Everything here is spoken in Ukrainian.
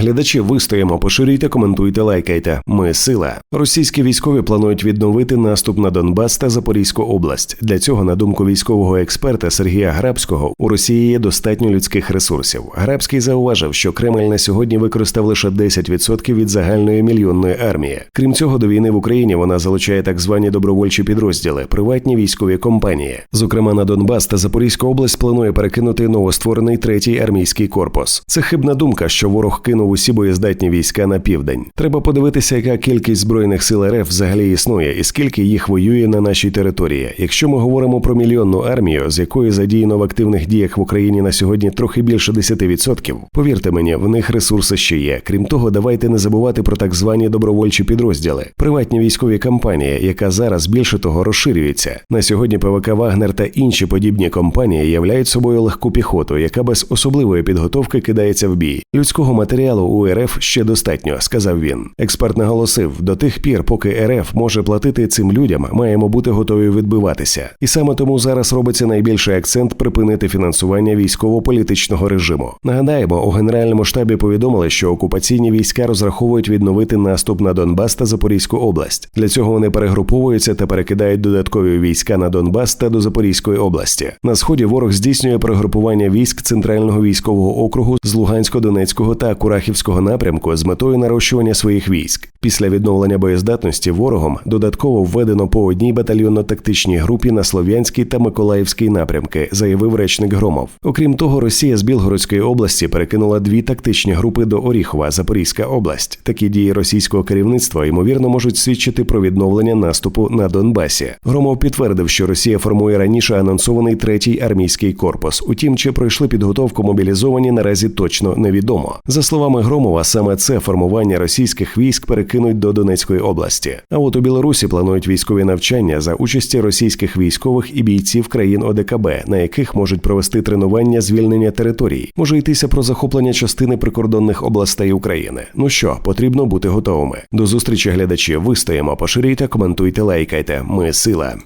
Глядачі вистоїмо, поширюйте, коментуйте, лайкайте. Ми сила. Російські військові планують відновити наступ на Донбас та Запорізьку область. Для цього, на думку військового експерта Сергія Грабського, у Росії є достатньо людських ресурсів. Грабський зауважив, що Кремль на сьогодні використав лише 10% від загальної мільйонної армії. Крім цього, до війни в Україні вона залучає так звані добровольчі підрозділи, приватні військові компанії. Зокрема, на Донбас та Запорізьку область планує перекинути новостворений третій армійський корпус. Це хибна думка, що ворог кинув усі боєздатні війська на південь. Треба подивитися, яка кількість збройних сил РФ взагалі існує, і скільки їх воює на нашій території. Якщо ми говоримо про мільйонну армію, з якої задіяно в активних діях в Україні на сьогодні трохи більше 10%, повірте мені, в них ресурси ще є. Крім того, давайте не забувати про так звані добровольчі підрозділи, приватні військові компанії, яка зараз більше того розширюється. На сьогодні ПВК Вагнер та інші подібні компанії являють собою легку піхоту, яка без особливої підготовки кидається в бій. Людського матеріалу у РФ ще достатньо, сказав він. Експерт наголосив: до тих пір, поки РФ може платити цим людям, маємо бути готові відбиватися. І саме тому зараз робиться найбільший акцент припинити фінансування військово-політичного режиму. Нагадаємо, у генеральному штабі повідомили, що окупаційні війська розраховують відновити наступ на Донбас та Запорізьку область. Для цього вони перегруповуються та перекидають додаткові війська на Донбас та до Запорізької області. На сході ворог здійснює перегрупування військ центрального військового округу з Лугансько-Донецького та Курахівського напрямку з метою нарощування своїх військ. Після відновлення боєздатності ворогом додатково введено по одній батальйонно-тактичній групі на Слов'янський та Миколаївський напрямки, заявив речник Громов. Окрім того, Росія з Білгородської області перекинула дві тактичні групи до Оріхова, Запорізька область. Такі дії російського керівництва ймовірно можуть свідчити про відновлення наступу на Донбасі. Громов підтвердив, що Росія формує раніше анонсований третій армійський корпус. Утім, чи пройшли підготовку мобілізовані наразі точно невідомо. За словами Громова, саме це формування російських військ перекинуть до Донецької області. А от у Білорусі планують військові навчання за участі російських військових і бійців країн ОДКБ, на яких можуть провести тренування звільнення територій. Може йтися про захоплення частини прикордонних областей України. Ну що, потрібно бути готовими. До зустрічі глядачі. Вистоїмо, поширюйте, коментуйте, лайкайте. Ми сила.